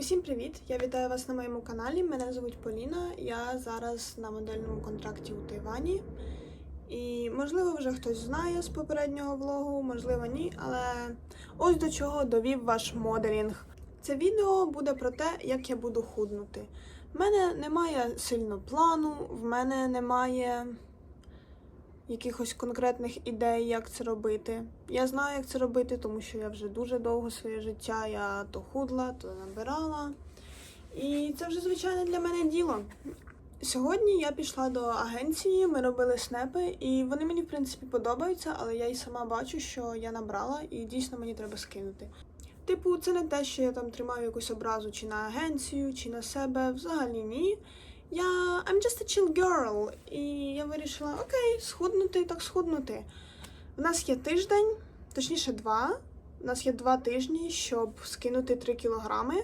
Усім привіт! Я вітаю вас на моєму каналі. Мене звуть Поліна. Я зараз на модельному контракті у Тайвані. І можливо, вже хтось знає з попереднього влогу, можливо, ні. Але ось до чого довів ваш моделінг. Це відео буде про те, як я буду худнути. В мене немає сильно плану, в мене немає якихось конкретних ідей, як це робити. Я знаю, як це робити, тому що я вже дуже довго своє життя я то худла, то набирала. І це вже звичайне для мене діло. Сьогодні я пішла до агенції, ми робили снепи, і вони мені в принципі подобаються, але я й сама бачу, що я набрала, і дійсно мені треба скинути. Типу, це не те, що я там тримаю якусь образу чи на агенцію, чи на себе. Взагалі ні. Я I'm just a chill girl. І я вирішила, окей, схуднути, так схуднути. У нас є тиждень, точніше, два. У нас є два тижні, щоб скинути 3 кілограми.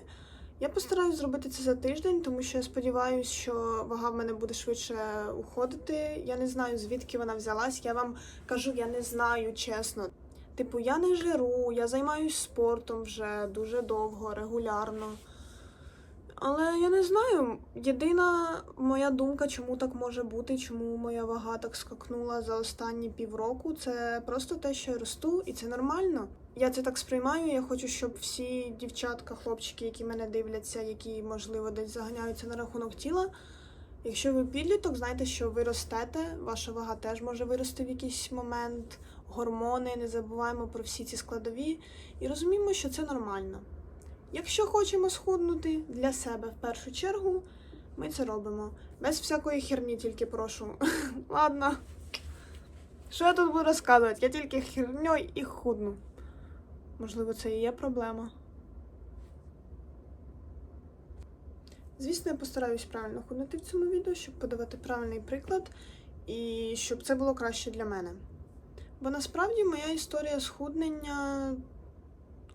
Я постараюсь зробити це за тиждень, тому що я сподіваюся, що вага в мене буде швидше уходити. Я не знаю, звідки вона взялась. Я вам кажу, я не знаю, чесно. Типу, я не жиру, я займаюся спортом вже дуже довго, регулярно. Але я не знаю. Єдина моя думка, чому так може бути, чому моя вага так скакнула за останні півроку, це просто те, що я росту, і це нормально. Я це так сприймаю. Я хочу, щоб всі дівчатка, хлопчики, які мене дивляться, які можливо десь заганяються на рахунок тіла. Якщо ви підліток, знайте, що ви ростете, ваша вага теж може вирости в якийсь момент, гормони, не забуваємо про всі ці складові і розуміємо, що це нормально. Якщо хочемо схуднути для себе в першу чергу, ми це робимо. Без всякої херні, тільки прошу. Ладно. Що я тут буду розказувати? Я тільки херньою і худну. Можливо, це і є проблема. Звісно, я постараюсь правильно худнути в цьому відео, щоб подавати правильний приклад і щоб це було краще для мене. Бо насправді моя історія схуднення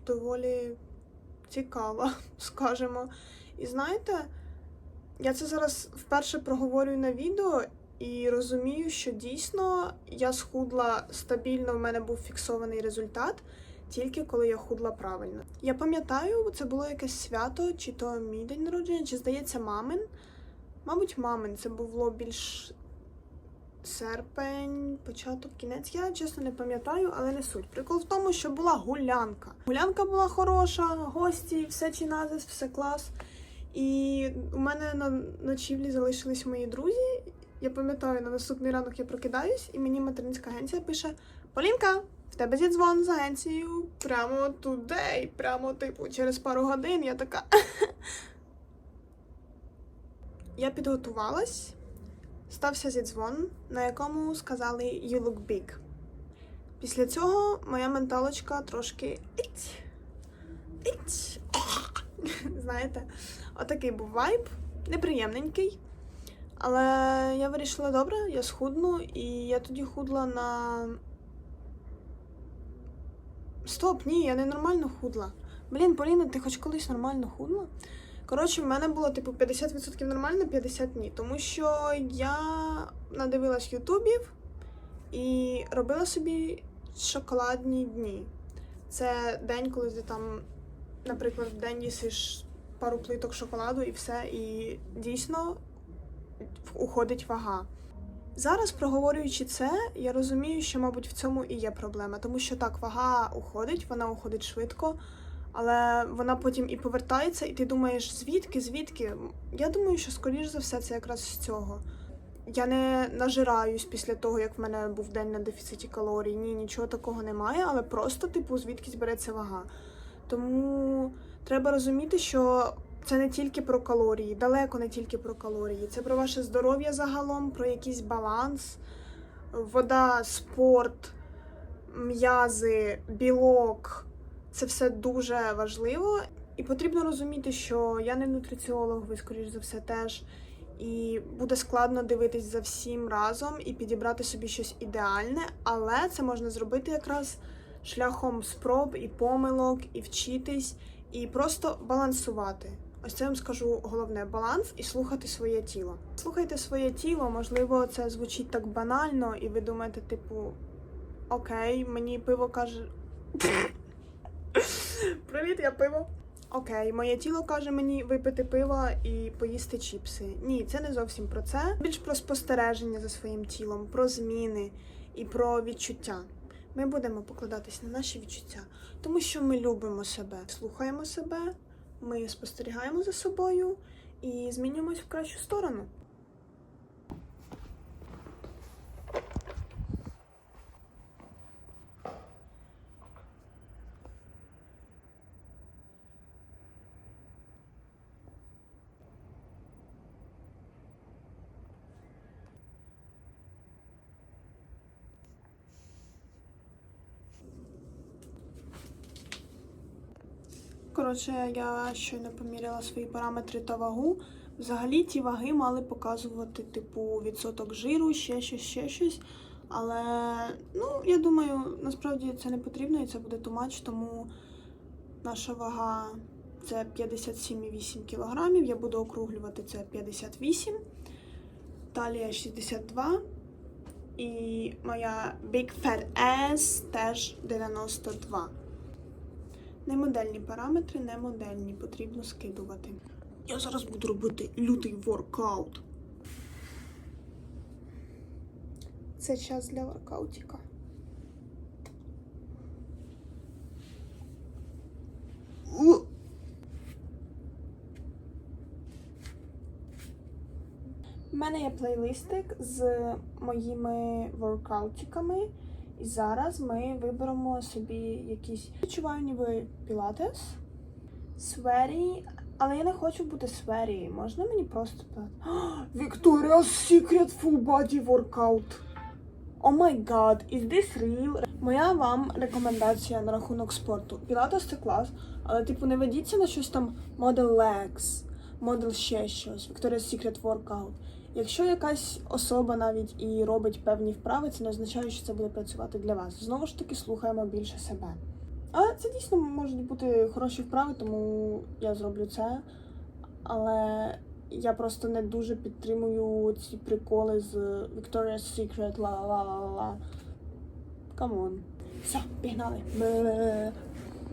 доволі цікава, скажемо. І знаєте, я це зараз вперше проговорюю на відео і розумію, що дійсно я схудла стабільно, в мене був фіксований результат. Тільки коли я худла правильно. Я пам'ятаю, це було якесь свято, чи то мій день народження, чи здається, мамин. Мабуть, мамин. Це було більш серпень, початок, кінець. Я чесно не пам'ятаю, але не суть. Прикол в тому, що була гулянка. Гулянка була хороша, гості, все чиназис, все клас. І у мене на ночівлі залишились мої друзі. Я пам'ятаю, на наступний ранок я прокидаюсь, і мені материнська агенція пише: Полінка, в тебе є дзвон з агенцією прямо today, прямо, типу, через пару годин. Я така. Я підготувалась, стався зідзвон, на якому сказали You look big. Після цього моя менталочка трошки іть, іть. Знаєте, отакий був вайб, неприємненький. Але я вирішила добре, я схудну, і я тоді худла на. Стоп, ні, я не нормально худла. Блін, Поліна, ти хоч колись нормально худла? Коротше, в мене було типу 50% нормально, 50% ні. Тому що я надивилась ютубів і робила собі шоколадні дні. Це день, коли ти там, наприклад, в день їсиш пару плиток шоколаду і все, і дійсно уходить вага. Зараз, проговорюючи це, я розумію, що, мабуть, в цьому і є проблема, тому що так, вага уходить, вона уходить швидко, але вона потім і повертається, і ти думаєш, звідки, звідки? Я думаю, що, скоріш за все, це якраз з цього. Я не нажираюсь після того, як в мене був день на дефіциті калорій. Ні, нічого такого немає, але просто, типу, звідкись береться вага. Тому треба розуміти, що це не тільки про калорії, далеко не тільки про калорії. Це про ваше здоров'я загалом, про якийсь баланс, вода, спорт, м'язи, білок. Це все дуже важливо. І потрібно розуміти, що я не нутриціолог, ви, скоріш за все, теж. І буде складно дивитись за всім разом і підібрати собі щось ідеальне, але це можна зробити якраз шляхом спроб і помилок, і вчитись, і просто балансувати. Ось це вам скажу головне баланс і слухати своє тіло. Слухайте своє тіло, можливо, це звучить так банально, і ви думаєте, типу, окей, мені пиво каже. Привіт, я пиво. Окей, моє тіло каже мені випити пива і поїсти чіпси. Ні, це не зовсім про це. Більш про спостереження за своїм тілом, про зміни і про відчуття. Ми будемо покладатись на наші відчуття, тому що ми любимо себе, слухаємо себе, ми спостерігаємо за собою і змінюємось в кращу сторону. Коротше, я щойно поміряла свої параметри та вагу. Взагалі ті ваги мали показувати, типу, відсоток жиру, ще щось, ще щось. Але ну, я думаю, насправді це не потрібно і це буде тумач, тому наша вага це 57,8 кг. Я буду округлювати це 58, талія 62. І моя Big Fat Ass теж 92. Не модельні параметри, не модельні, потрібно скидувати. Я зараз буду робити лютий воркаут. Це час для воркаутіка. У! Мене є плейлистик з моїми воркаутиками. І зараз ми виберемо собі якісь. Відчуваю ніби пілатес, свері, але я не хочу бути свері. Можна мені просто Victoria's Secret Full Body Workout. О май гад, is this real? Моя вам рекомендація на рахунок спорту. Пілатес це клас, але типу не ведіться на щось там Model Legs, Model ще щось, Victoria's Secret Workout. Якщо якась особа навіть і робить певні вправи, це не означає, що це буде працювати для вас. Знову ж таки, слухаємо більше себе. Але це дійсно можуть бути хороші вправи, тому я зроблю це. Але я просто не дуже підтримую ці приколи з Victoria's Secret ла-ла-ла-ла-ла. Камон. Все, пігнали.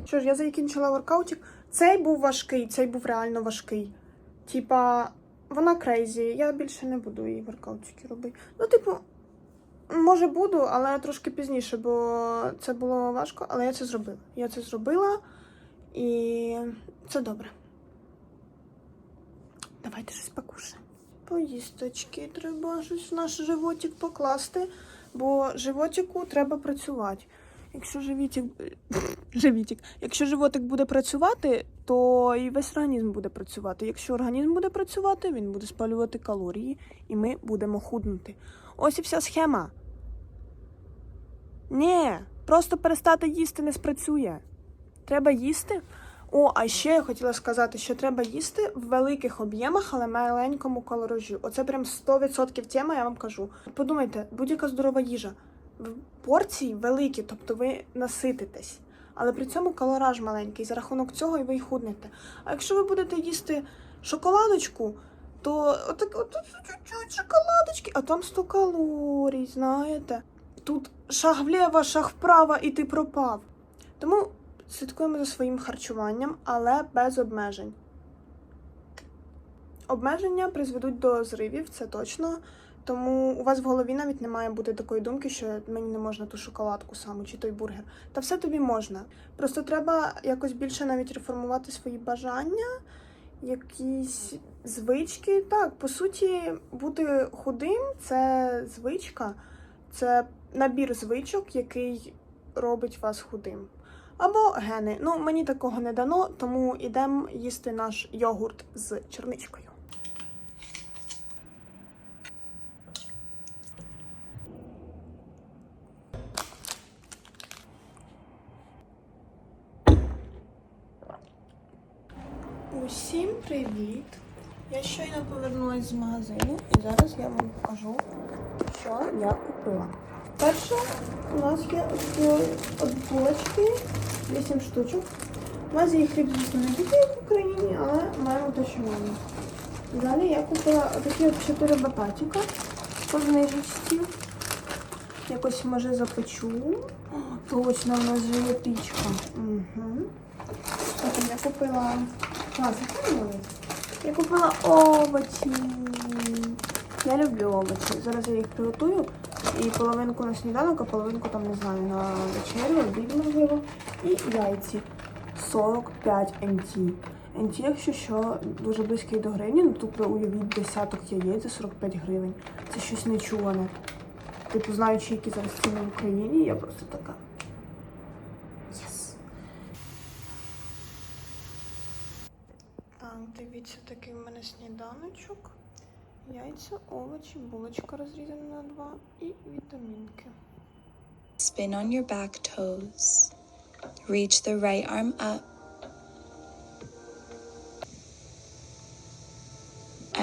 Що ж, я закінчила воркаутик. Цей був важкий, цей був реально важкий. Типа, вона крейзі, я більше не буду її воркаутики робити. Ну, типу, може буду, але трошки пізніше, бо це було важко, але я це зробила. Я це зробила і це добре. Давайте щось покушаємо. Поїсточки, треба щось в наш животик покласти, бо животику треба працювати. Якщо живітик, живітик, якщо животик буде працювати, то і весь організм буде працювати. Якщо організм буде працювати, він буде спалювати калорії, і ми будемо худнути. Ось і вся схема. Ні, просто перестати їсти не спрацює. Треба їсти. О, а ще я хотіла сказати, що треба їсти в великих об'ємах, але маленькому калоражі. Оце прям 100% тема, я вам кажу. Подумайте, будь-яка здорова їжа. Порції великі, тобто ви насититесь. Але при цьому калораж маленький. За рахунок цього і ви й худнете. А якщо ви будете їсти шоколадочку, то отак, от, чуть-чуть шоколадочки, а там 100 калорій, знаєте. Тут шаг вліво, шаг вправо, і ти пропав. Тому слідкуємо за своїм харчуванням, але без обмежень. Обмеження призведуть до зривів, це точно. Тому у вас в голові навіть не має бути такої думки, що мені не можна ту шоколадку саму чи той бургер. Та все тобі можна. Просто треба якось більше навіть реформувати свої бажання, якісь звички. Так, по суті, бути худим це звичка, це набір звичок, який робить вас худим. Або гени. Ну, мені такого не дано, тому йдемо їсти наш йогурт з черничкою. Усім привіт! Я щойно з магазину і зараз я вам покажу, що я купила. Перше, у нас є от булочки, 8 штучок. У нас є хліб, звісно, не як в Україні, але маємо маємо. Далі я купила такі от 4 бататіка по знижечці. Якось може запечу. Точно, у нас же є пічка. Угу. Я купила. Клас, яка вона? Я купила овочі. Я люблю овочі. Зараз я їх приготую. І половинку на сніданок, а половинку там не знаю, на вечерю, обід, можливо. І яйці. 45 НТ. НТ, якщо що, дуже близький до гривні, ну тобто уявіть десяток яєць за 45 гривень. Це щось нечуване. Типу, знаючи, які зараз ціни в Україні, я просто така. дивіться, такий в мене сніданочок. Яйця, овочі, булочка розрізана на два і вітамінки. Spin on your back toes. Reach the right arm up.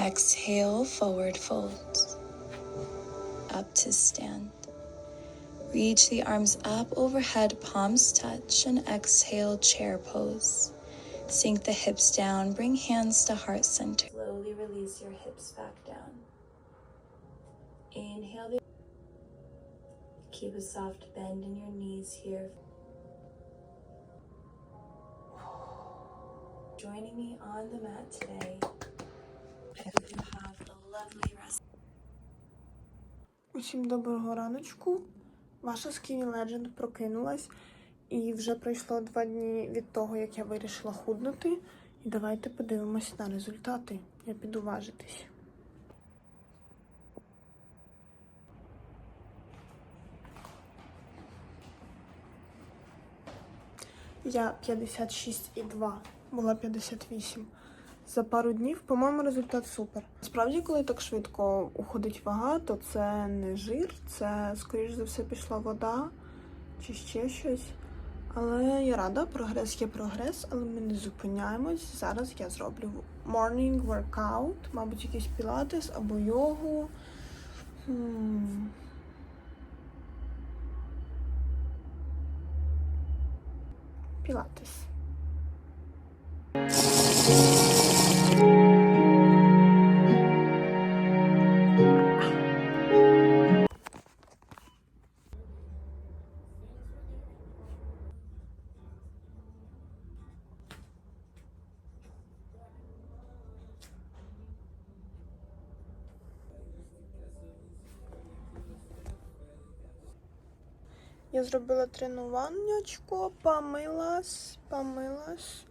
Exhale, forward fold. Up to stand. Reach the arms up overhead, palms touch, and exhale, chair pose. Sink the hips down, bring hands to heart center. Slowly release your hips back down. Inhale the Keep a soft bend in your knees here. Joining me on the mat today. I hope you have a lovely rest. Усім доброго раночку. Ваша Skinny Legend прокинулась. І вже пройшло два дні від того, як я вирішила худнути. І давайте подивимось на результати. Я піду важитись. Я 56,2, була 58. За пару днів, по-моєму, результат супер. Справді, коли так швидко уходить вага, то це не жир, це, скоріш за все, пішла вода чи ще щось. Але я рада, прогрес є прогрес, але ми не зупиняємось. Зараз я зроблю morning workout, мабуть, якийсь пілатес або йогу. Хм. Пілатес. Я зробила тренуваннячко, помилась, помилась.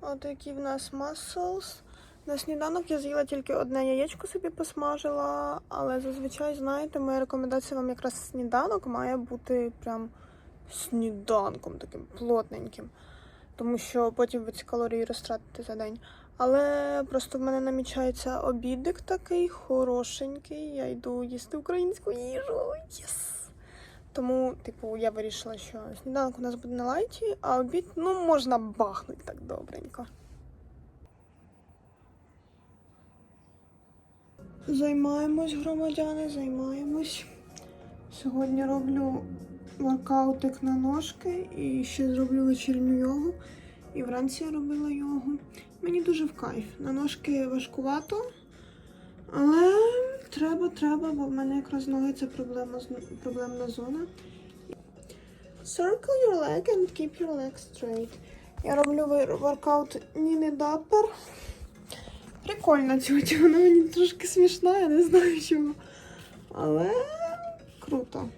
От які в нас muscles. На сніданок я з'їла тільки одне яєчко собі посмажила, але зазвичай, знаєте, моя рекомендація вам якраз сніданок має бути прям сніданком таким плотненьким. Тому що потім ви ці калорії розтратите за день. Але просто в мене намічається обідик такий хорошенький. Я йду їсти українську їжу. Єс! Тому, типу, я вирішила, що сніданок у нас буде на лайті, а обід, ну, можна бахнути так добренько. Займаємось, громадяни, займаємось. Сьогодні роблю воркаутик на ножки і ще зроблю вечірню йогу. І вранці я робила йогу. Мені дуже в кайф. На ножки важкувато, але треба, треба, бо в мене якраз ноги це проблема, проблемна зона. Circle your leg and keep your leg straight. Я роблю воркаут Ніни Даппер. Прикольна тютя, вона мені трошки смішна, я не знаю чому. Але круто.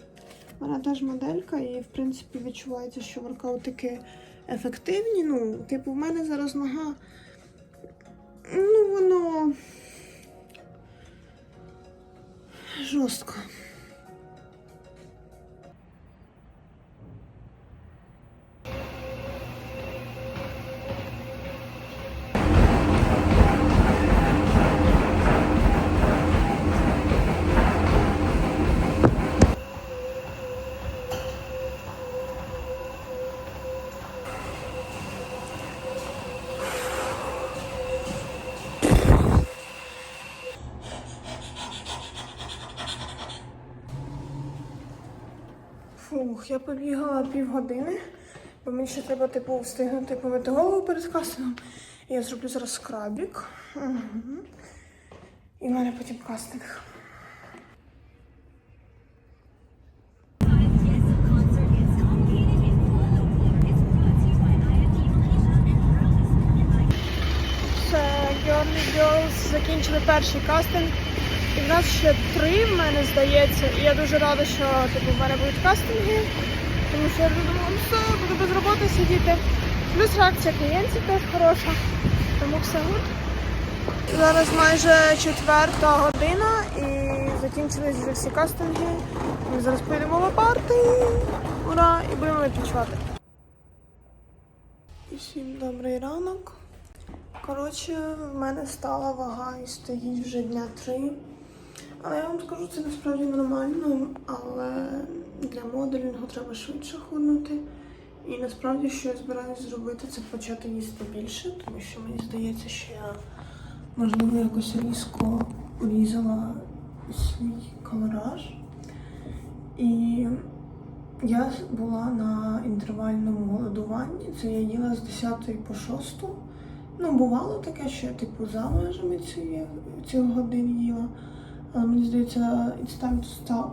Вона теж моделька, і в принципі відчувається, що воркаутики ефективні. Ну, типу, в мене зараз нога. Ну, воно жорстко. Я побігала півгодини, бо мені ще треба типу встигнути помити голову перед кастингом. Я зроблю зараз скрабік. Угу. І в мене потім кастинг. Girly Girls закінчили перший кастинг. І нас ще три, в мене здається. І я дуже рада, що типу, в мене будуть кастинги. Тому що я думала, «Ну все, буду без роботи сидіти. Плюс реакція клієнтів теж хороша. Тому все гуд. Зараз майже четверта година і закінчились вже всі кастинги. Ми зараз поїдемо в апарти. Ура! І будемо відпочивати. Всім добрий ранок. Коротше, в мене стала вага і стоїть вже дня три. Але я вам скажу, це насправді нормально, але для моделінгу треба швидше худнути. І насправді, що я збираюсь зробити, це почати їсти більше, тому що мені здається, що я можливо якось різко урізала свій колораж. І я була на інтервальному голодуванні. Це я їла з 10 по 6. Ну, бувало таке, що я типу за межами цієї цього годин їла. Але мені здається, it's time to stop.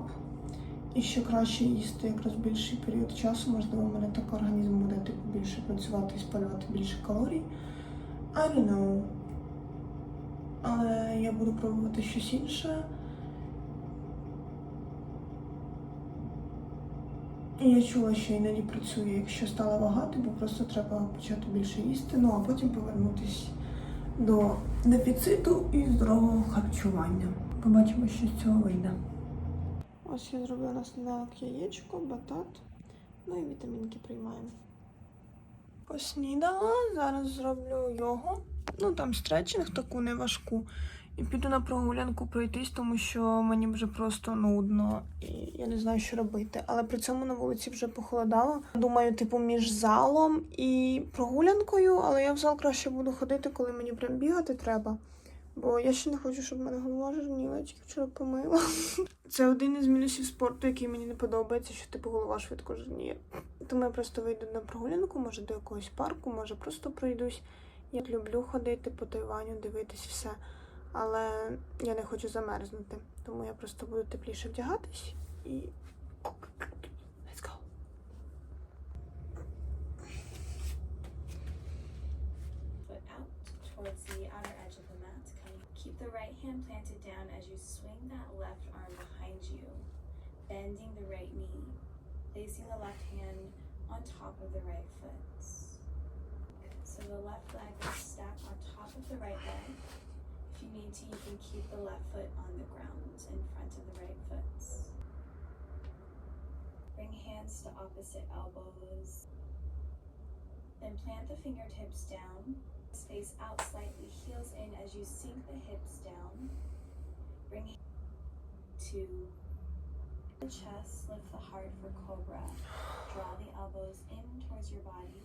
І ще краще їсти якраз більший період часу. Можливо, у мене так організм буде типу більше працювати і спалювати більше калорій. I don't know. Але я буду пробувати щось інше. І я чула, що іноді працює, якщо стала вагати, бо просто треба почати більше їсти, ну а потім повернутись до дефіциту і здорового харчування. Побачимо, що з цього вийде. Ось я зробила на сніданок яєчко, батат, ну і вітамінки приймаємо. Поснідала, зараз зроблю йогу. Ну там стретчинг таку неважку. І піду на прогулянку пройтись, тому що мені вже просто нудно і я не знаю, що робити. Але при цьому на вулиці вже похолодало. Думаю, типу, між залом і прогулянкою, але я в зал краще буду ходити, коли мені прям бігати треба. Бо я ще не хочу, щоб мене голова жирніла, я тільки вчора помила. Це один із мінусів спорту, який мені не подобається, що типу голова швидко жирніє. Тому я просто вийду на прогулянку, може до якогось парку, може просто пройдусь. Я люблю ходити по Тайваню, дивитись все. Але я не хочу замерзнути, тому я просто буду тепліше вдягатись і. Hand planted down as you swing that left arm behind you, bending the right knee, placing the left hand on top of the right foot. So the left leg will stack on top of the right leg. If you need to, you can keep the left foot on the ground in front of the right foot. Bring hands to opposite elbows. Then plant the fingertips down. Space out slightly, heels in as you sink the hips down. Bring to the chest, lift the heart for cobra. Draw the elbows in towards your body.